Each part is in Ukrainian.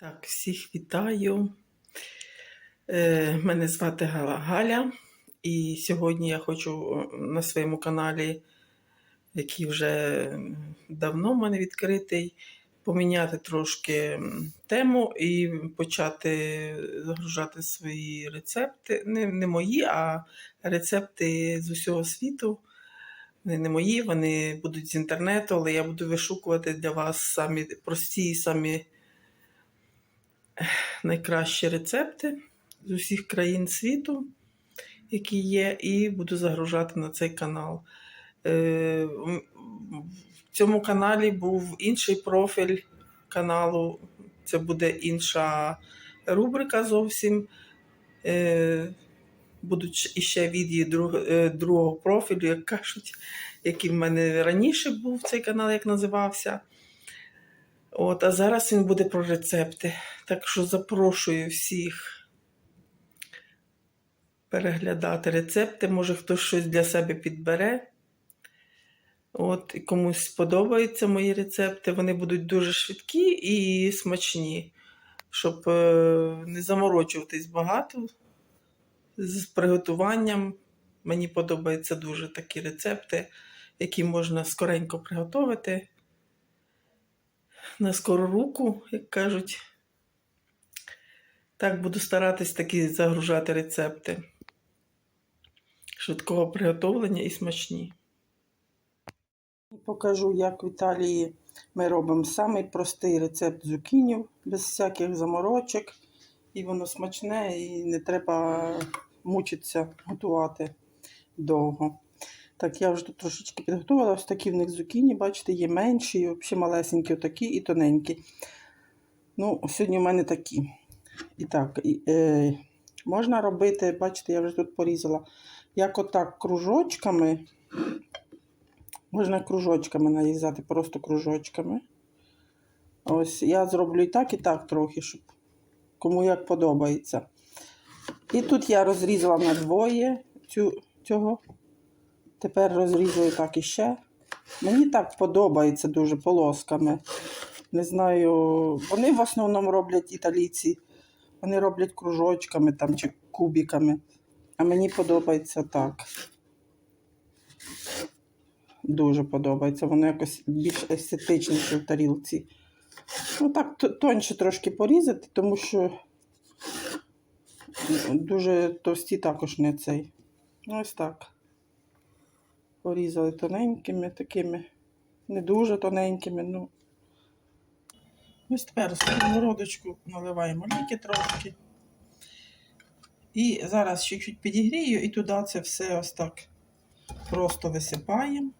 Так, всіх вітаю. Е, Мене звати Гала Галя, і сьогодні я хочу е, на своєму каналі, який вже давно в мене відкритий, поміняти трошки тему і почати загружати свої рецепти. Не, не мої, а рецепти з усього світу. Вони не мої, вони будуть з інтернету, але я буду вишукувати для вас самі прості, самі найкращі рецепти з усіх країн світу, які є, і буду загружати на цей канал. Е, В цьому каналі був інший профіль каналу, це буде інша рубрика зовсім. Е, Будуть ще- іще відео е, другого профілю, як кажуть, який в мене раніше був цей канал, як називався. От, а зараз він буде про рецепти. Так що запрошую всіх переглядати рецепти. Може хтось щось для себе підбере. От, і комусь сподобаються мої рецепти. Вони будуть дуже швидкі і смачні, щоб е, не заморочуватись багато з приготуванням. Мені подобаються дуже такі рецепти, які можна скоренько приготувати на скору руку, як кажуть. Так буду старатись такі загружати рецепти швидкого приготовлення і смачні. Покажу, як в Італії ми робимо самий простий рецепт зукінів, без всяких заморочок. І воно смачне, і не треба мучитися готувати довго. Так, я вже тут трошечки підготувала. Ось такі в них зукіні, бачите, є менші, взагалі малесенькі, отакі і тоненькі. Ну, сьогодні в мене такі. І так, е, можна робити, бачите, я вже тут порізала, як отак кружочками. Можна кружочками нарізати, просто кружочками. Ось я зроблю і так, і так трохи, щоб кому як подобається. І тут я розрізала на двоє цю, цього. Тепер розрізую так іще. Мені так подобається дуже полосками. Не знаю, вони в основному роблять італійці. Вони роблять кружочками там чи кубиками. А мені подобається так. Дуже подобається. Воно якось більш естетичніше в тарілці. Ну так, тоньше трошки порізати, тому що дуже товсті також не цей. Ну, Ось так. Порізали тоненькими такими, не дуже тоненькими. ну. Ось тепер в сковородочку наливаємо ліки трошки. І зараз чуть-чуть підігрію, і туди це все ось так просто висипаємо.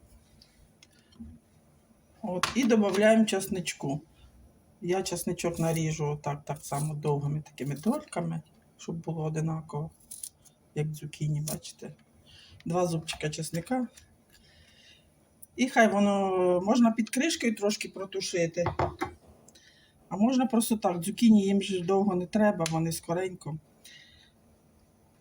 От, і додаємо чесничку. Я чесничок наріжу так, так само довгими такими дольками, щоб було одинаково, як цукіні, бачите. Два зубчика чесника. І хай воно можна під кришкою трошки протушити. А можна просто так. Цукіні їм же довго не треба, вони скоренько.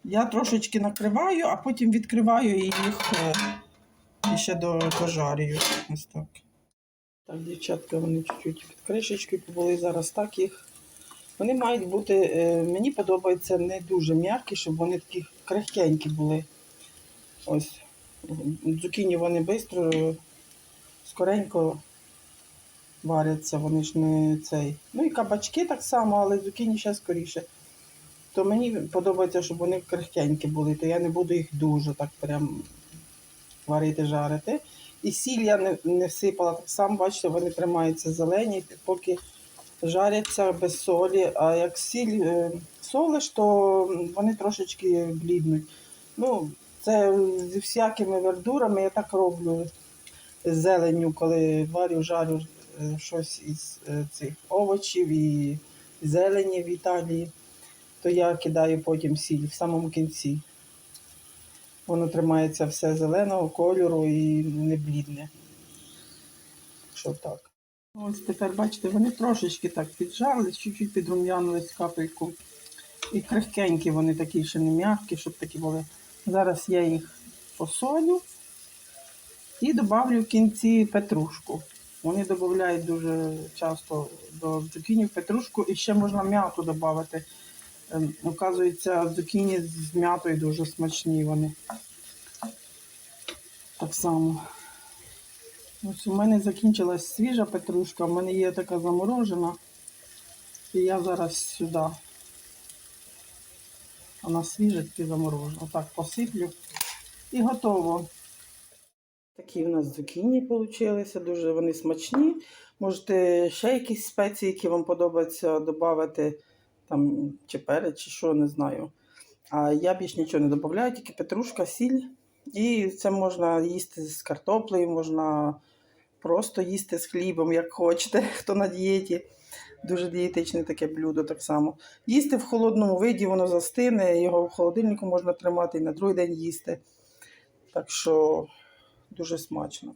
Я трошечки накриваю, а потім відкриваю і їх е, ще до, дожарюю. Ось так. Так, дівчатка, вони чуть-чуть під кришечкою побули. Зараз так їх. Вони мають бути, е, мені подобається не дуже м'які, щоб вони такі крихкенькі були. Ось. Цукіні вони швидко, скоренько варяться, вони ж не цей. Ну і кабачки так само, але цукіні ще скоріше. То мені подобається, щоб вони крихкенькі були, то я не буду їх дуже так прям варити, жарити. І сіль я не, не всипала так само, бачите, вони тримаються зелені, поки жаряться без солі. А як сіль е, солиш, то вони трошечки бліднуть. Ну, це зі всякими вердурами я так роблю з зеленню, коли варю, жарю е, щось із е, цих овочів і зелені в Італії, то я кидаю потім сіль в самому кінці. Воно тримається все зеленого кольору і не блідне. Що так. Ось тепер, бачите, вони трошечки так піджарились, чуть-чуть підрум'янились капельку. І крихкенькі вони такі ще не м'які, щоб такі були. Зараз я їх посолю і добавлю в кінці петрушку. Вони додають дуже часто до цукіні петрушку і ще можна м'яту додати. Ем, Оказується, цукіні з м'ятою дуже смачні вони. Так само. Ось у мене закінчилась свіжа петрушка, в мене є така заморожена. І я зараз сюди. Вона свіжа, тільки заморожена. Отак посиплю. І готово. Такі в нас цукіні вийшли, дуже вони смачні. Можете ще якісь спеції, які вам подобаються, додати, там, чи перець, чи що, не знаю. А я більш нічого не додаю, тільки петрушка, сіль. І це можна їсти з картоплею, можна просто їсти з хлібом, як хочете, хто на дієті. Дуже дієтичне таке блюдо так само. Їсти в холодному виді, воно застине, його в холодильнику можна тримати і на другий день їсти. Так що дуже смачно.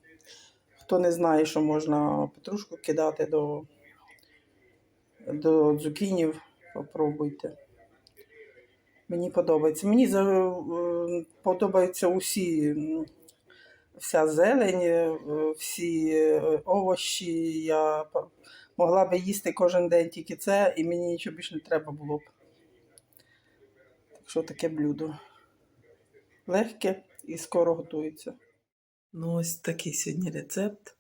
Хто не знає, що можна петрушку кидати до, до цукінів, попробуйте. Мені подобається. Мені за- е, подобаються усі, вся зелень, е, всі е, овочі. Я могла би їсти кожен день тільки це, і мені нічого більше не треба було б. Так що таке блюдо. Легке і скоро готується. Ну, ось такий сьогодні рецепт.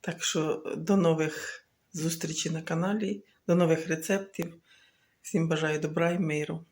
Так що до нових зустрічей на каналі, до нових рецептів. Всім бажаю добра і миру.